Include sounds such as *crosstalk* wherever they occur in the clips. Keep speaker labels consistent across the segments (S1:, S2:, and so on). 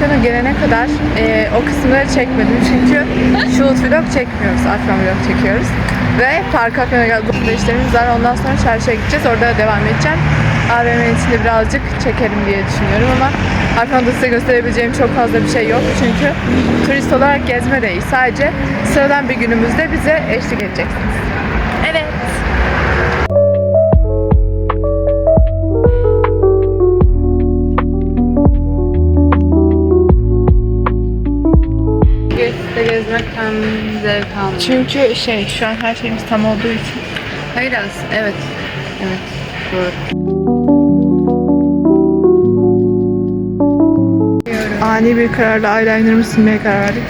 S1: Afyon'a gelene kadar e, o kısımları çekmedim çünkü shoot vlog çekmiyoruz, Afyon vlog çekiyoruz. Ve Park Afyon'a geldik. işlerimiz var. Ondan sonra çarşıya gideceğiz. Orada devam edeceğim. AVM'nin içinde birazcık çekerim diye düşünüyorum ama Afyon'da size gösterebileceğim çok fazla bir şey yok. Çünkü turist olarak gezme değil. Sadece sıradan bir günümüzde bize eşlik edeceksiniz. Çünkü şey şu an her şeyimiz tam olduğu için.
S2: Hayır aslında evet. Evet. Doğru.
S1: ani bir kararla eyelinerımı silmeye karar verdik.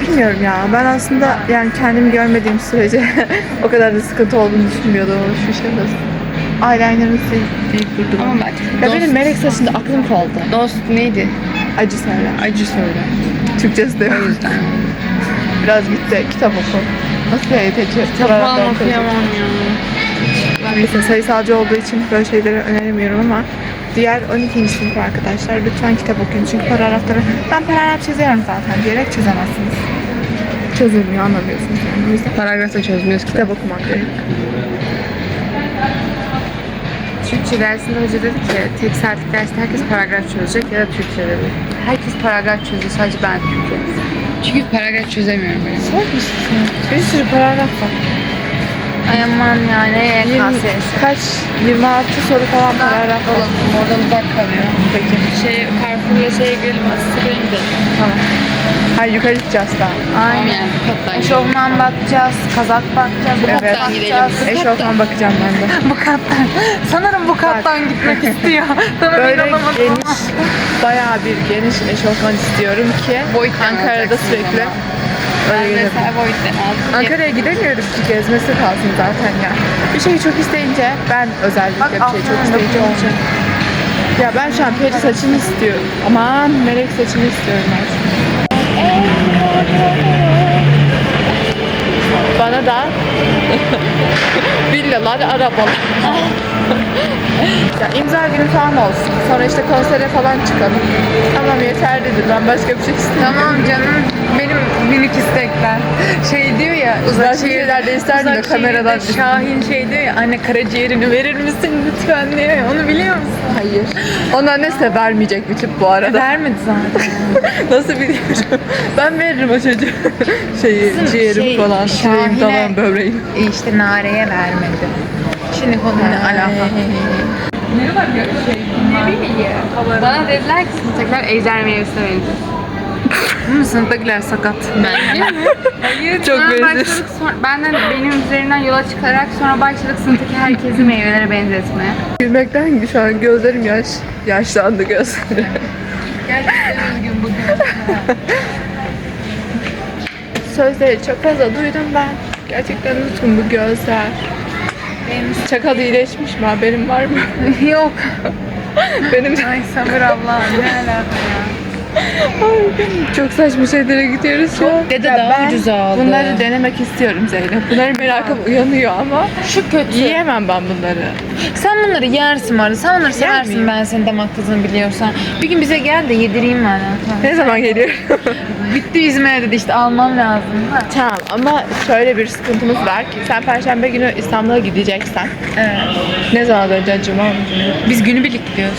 S1: Bilmiyorum ya. Ben aslında yani kendimi görmediğim sürece *laughs* o kadar da sıkıntı olduğunu düşünmüyordum ama şu şey. Eyelinerımı silip durdum.
S2: Ama bak.
S1: Ya
S2: dost,
S1: benim melek saçında aklım kaldı.
S2: dost neydi?
S1: Acı söyler.
S2: Acı söyle.
S1: Türkçesi de yok.
S2: O yüzden. *laughs*
S1: Biraz gitti. Kitap oku. Nasıl eğiteceğiz?
S2: Kitap falan okuyamam ya.
S1: Neyse sayısalcı olduğu için böyle şeyleri öneremiyorum ama diğer 12. sınıf arkadaşlar lütfen kitap okuyun çünkü paragrafları ben paragraf çiziyorum zaten diyerek çözemezsiniz. Çözülmüyor anlamıyorsunuz yani. O yüzden
S2: Paragrafta çözmüyoruz ki.
S1: kitap okumak gerek.
S2: Türkçe dersinde hoca dedi ki tek saatlik derste herkes paragraf çözecek ya da Türkçe dedi. Herkes paragraf çözüyor sadece ben Türkçe. Çünkü paragraf çözemiyorum benim.
S1: Sor musun? Bir sürü paragraf var.
S2: Ay aman ya ne YKS'si.
S1: Kaç? 26 soru falan paragraf.
S2: Oğlum oradan uzak kalıyor.
S1: Peki.
S2: Şey Carrefour'la şeye girelim Aslı'ya gidelim.
S1: Tamam. Hayır yukarı gideceğiz daha.
S2: Aynen. Kattan
S3: Eşofman bakacağız, kazak bakacağız, bot
S1: Evet.
S3: bakacağız.
S1: Eşofman bakacağım ben de. *laughs*
S3: Bu kattan. Sanırım bu kattan gitmek *laughs* istiyor. Sana
S1: Böyle
S3: inanamadım
S1: geniş,
S3: ama.
S1: bayağı bir geniş eşofman istiyorum ki
S2: Boyut
S1: Ankara'da sürekli
S2: ama.
S1: Öyle
S2: Ben mesela boyuttan aldım.
S1: Ankara'ya gidemiyorum ki gezmesi kalsın zaten ya. Bir şeyi çok isteyince ben özellikle
S3: Bak,
S1: bir şeyi çok isteyince olacak. Ya ben şu an peri saçını istiyorum. Aman melek saçını istiyorum ben. Bana da *laughs* villalar, arabalar. ya imza günü falan olsun. Sonra işte konsere falan çıkalım. Tamam yeterlidir. Ben başka bir şey istemiyorum.
S3: Tamam canım benim minik istekler. Şey diyor ya uzak
S1: Başka şeyler de isterdim de kameradan
S3: Şahin şey diyor ya anne karaciğerini verir misin lütfen ya onu biliyor musun?
S1: Hayır. Onun annesi de vermeyecek bir tip bu arada.
S3: Vermedi zaten. *laughs*
S1: Nasıl biliyorum? Ben veririm o çocuğu. Şeyi, ciğerim
S3: şey,
S1: falan, şeyim Tamam böbreğim.
S3: işte Nare'ye vermedi. Şimdi konu ne alaka?
S2: Bana dediler ki sınıftakiler ejder meyvesine benziyor.
S3: Hı, *laughs* sınıftakiler sakat.
S2: Bence mi? Hayır.
S1: Çok
S2: sonra başladık sonra, benden benim üzerinden yola çıkarak sonra başladık sınıftaki herkesi meyvelere benzetmeye.
S1: Gülmekten şu an gözlerim yaş, yaşlandı gözlerim.
S2: Gerçekten üzgün bugün. *laughs*
S1: Sözleri çok fazla duydum ben. Gerçekten üzgün bu gözler. Çakal iyileşmiş mi? Haberin var mı?
S3: Yok. *laughs*
S1: Benim
S3: Ay sabır Allah ne alaka ya.
S1: Çok saçma şeylere gidiyoruz şu an.
S3: Dede
S1: Ya
S3: daha
S1: ben
S3: ucuza aldı.
S1: Bunları denemek istiyorum Zeynep. Bunların merakım uyanıyor ama
S3: Şu kötü.
S1: yiyemem ben bunları.
S3: Sen bunları yersin var. Sen onları seversin
S1: miyim?
S3: ben senin damak tadını biliyorsan. Bir gün bize gel de yedireyim ben.
S1: Ne zaman geliyor? *laughs*
S3: Bitti İzmir'e dedi işte almam lazım. Ha.
S1: Tamam ama şöyle bir sıkıntımız var ki sen perşembe günü İstanbul'a gideceksen
S3: Evet.
S1: ne zaman döneceksin cuma mı?
S3: Biz günübirlik gidiyoruz.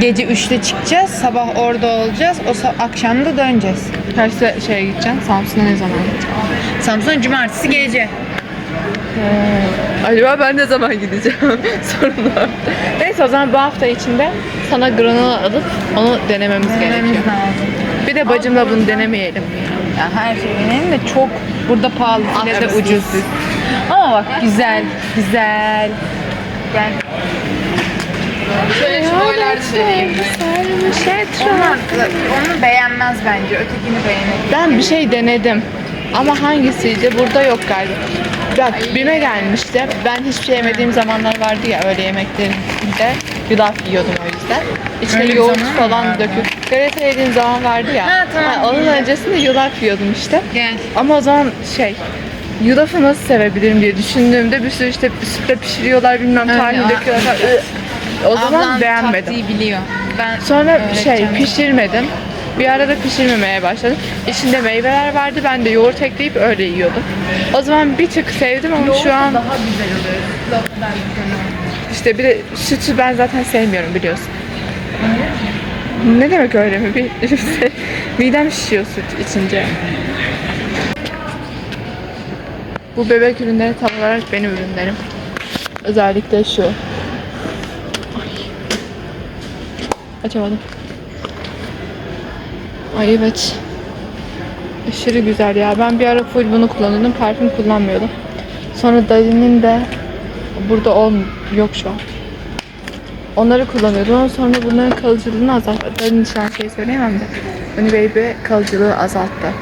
S3: Gece 3'te çıkacağız. Sabah orada olacağız. O sa- akşam da döneceğiz.
S1: Kaçta şeye gideceksin? Samsun'a ne zaman gideceksin?
S3: Samsun cumartesi gece.
S1: Acaba ben ne zaman gideceğim? *laughs* Sorun o. Neyse o zaman bu hafta içinde sana granola alıp onu denememiz
S3: Denememiz
S1: gerekiyor.
S3: lazım.
S1: Bir de bacımla bunu denemeyelim ya?
S3: Her şey benim de çok burada pahalı yine de ucuz. Ama bak güzel, güzel. Gel.
S2: Şöyle boylarda deneyeyim.
S3: Onlar, onu beğenmez bence. Ötekini beğenir.
S1: Ben bir şey denedim. Ama hangisiydi? Burada yok galiba. Bak BİM'e gelmişti. Ben hiçbir şey yemediğim zamanlar vardı ya öyle yemeklerinde. Yulaf yiyordum o yüzden. İçine
S3: Öyle bir
S1: yoğurt
S3: zaman mı
S1: falan
S3: vardı?
S1: döküp. Galeta yediğim zaman vardı ya.
S3: Ha, tamam,
S1: onun
S3: biliyorum.
S1: öncesinde yulaf yiyordum işte.
S3: Gel.
S1: Ama o zaman şey yulafı nasıl sevebilirim diye düşündüğümde bir sürü işte sütle pişiriyorlar bilmem
S3: Öyle,
S1: tahin
S3: a-
S1: döküyorlar falan. O zaman
S3: Ablam
S1: beğenmedim.
S3: taktiği biliyor. Ben
S1: Sonra şey
S3: öğreteceğim.
S1: pişirmedim. Bir arada pişirmemeye başladım. İçinde meyveler vardı. Ben de yoğurt ekleyip öyle yiyordum. O zaman bir tık sevdim ama şu an
S3: daha güzel oluyor. Oluyor.
S1: işte bir de sütü ben zaten sevmiyorum biliyorsun. Ne demek öyle mi? Bir, *laughs* midem şişiyor süt içince. Bu bebek ürünleri tam olarak benim ürünlerim. Özellikle şu. Ay. Açamadım. Ay evet. Aşırı güzel ya. Ben bir ara full bunu kullanıyordum. Parfüm kullanmıyordum. Sonra Dali'nin de burada ol yok şu an. Onları kullanıyordum sonra bunların kalıcılığını azalttı. Dali'nin şu an şey söyleyemem de. Honey Baby kalıcılığı azalttı.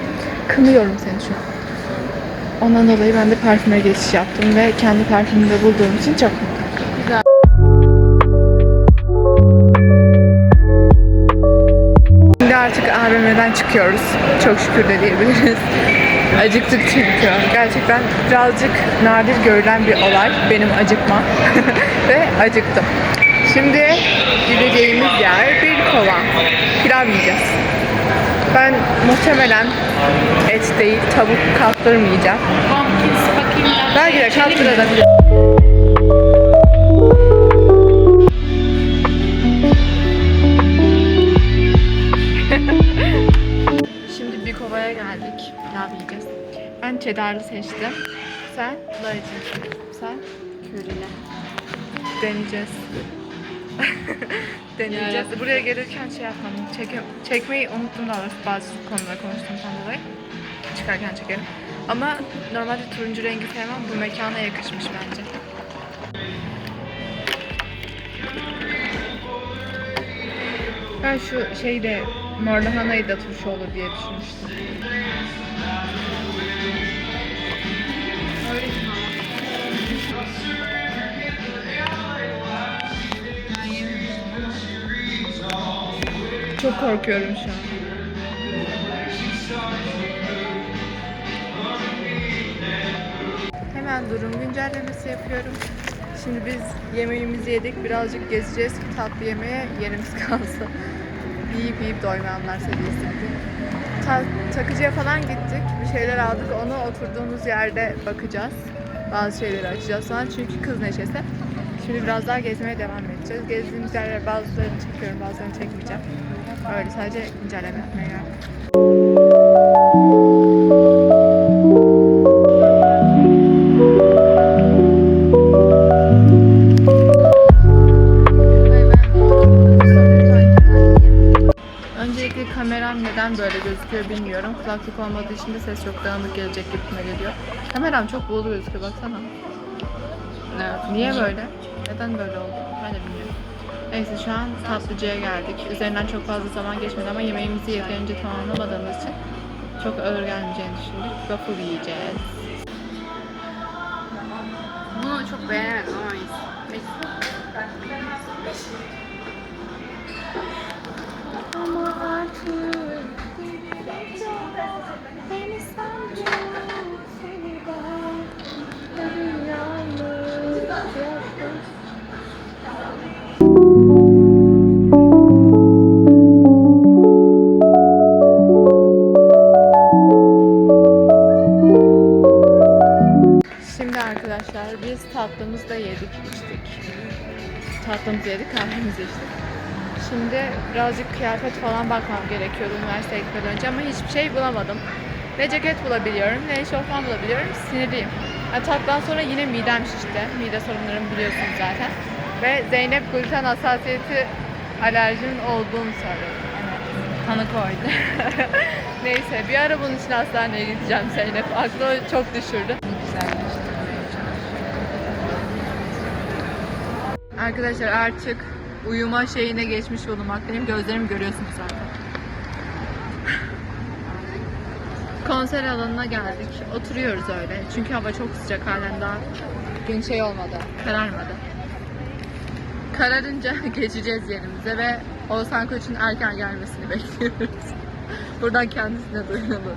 S1: Kınıyorum seni şu an. Ondan dolayı ben de parfüme geçiş yaptım ve kendi parfümümü de bulduğum için çok mutluyum. Çıkıyoruz. Çok şükür de diyebiliriz. *laughs* Acıktık çünkü. Gerçekten birazcık nadir görülen bir olay. Benim acıkma. *laughs* Ve acıktım. Şimdi gideceğimiz yer bir kova. Pilav yiyeceğiz. Ben muhtemelen et değil, tavuk kaptırmayacağım. Belki de kaptırabilirim. Pilav yiyeceğiz. Ben cheddarlı seçtim. Sen? Dayıcı. Sen? Kürüyle. Deneyeceğiz. *laughs* Deneyeceğiz. Buraya gelirken şey yapmadım. Çeke, çekmeyi unuttum daha doğrusu bazı konuda konuştuğumdan dolayı. Çıkarken çekerim. Ama normalde turuncu rengi sevmem. Bu mekana yakışmış bence. Ben şu şeyde mor lahanayı da turşu olur diye düşünmüştüm. Çok korkuyorum şu an. Hemen durum güncellemesi yapıyorum. Şimdi biz yemeğimizi yedik. Birazcık gezeceğiz ki tatlı yemeğe yerimiz *laughs* kalsın. Yiyip yiyip doymayanlar seviyesi. Ta- takıcıya falan gittik. Bir şeyler aldık. Onu oturduğumuz yerde bakacağız. Bazı şeyleri açacağız falan. Çünkü kız neşesi. Şimdi biraz daha gezmeye devam edeceğiz. Gezdiğimiz yerler bazılarını çekiyorum, bazılarını çekmeyeceğim. Öyle sadece güncelleme yapmaya geldim. Gözüküyor bilmiyorum. Kulaklık olmadığı için de ses çok dağınık gelecek gibime geliyor. Kameram çok buğulu gözüküyor baksana. Evet. Niye böyle? Neden böyle oldu? Ben de bilmiyorum. Neyse şu an tatlıcıya geldik. Üzerinden çok fazla zaman geçmedi ama yemeğimizi yeterince tamamlamadığımız için çok ağır gelmeyeceğini düşündük. Waffle yiyeceğiz.
S2: Bunu çok beğenemedim ama neyse.
S1: Tatlımızı yedik, kahvemizi içtik. Şimdi birazcık kıyafet falan bakmam gerekiyordu üniversiteye gitmeden önce ama hiçbir şey bulamadım. Ne ceket bulabiliyorum, ne eşofman bulabiliyorum. Sinirliyim. Yani tatlıdan sonra yine midem şişti. Mide sorunlarımı biliyorsunuz zaten. Ve Zeynep gluten hassasiyeti alerjinin olduğunu söyledi.
S3: Tanı koydu. *laughs*
S1: Neyse bir ara bunun için hastaneye gideceğim Zeynep. Aklı çok düşürdü. Arkadaşlar artık uyuma şeyine geçmiş bulunmaktayım. Gözlerimi görüyorsunuz zaten. Konser alanına geldik. Oturuyoruz öyle. Çünkü hava çok sıcak halen daha gün şey olmadı, kararmadı. Kararınca *laughs* geçeceğiz yerimize ve Oğuzhan Koç'un erken gelmesini bekliyoruz. *laughs* Buradan kendisine duyurulur.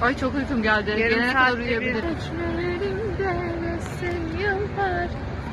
S1: Ay çok uykum geldi.
S2: Yarım
S1: Gelene kadar uyuyabilirim.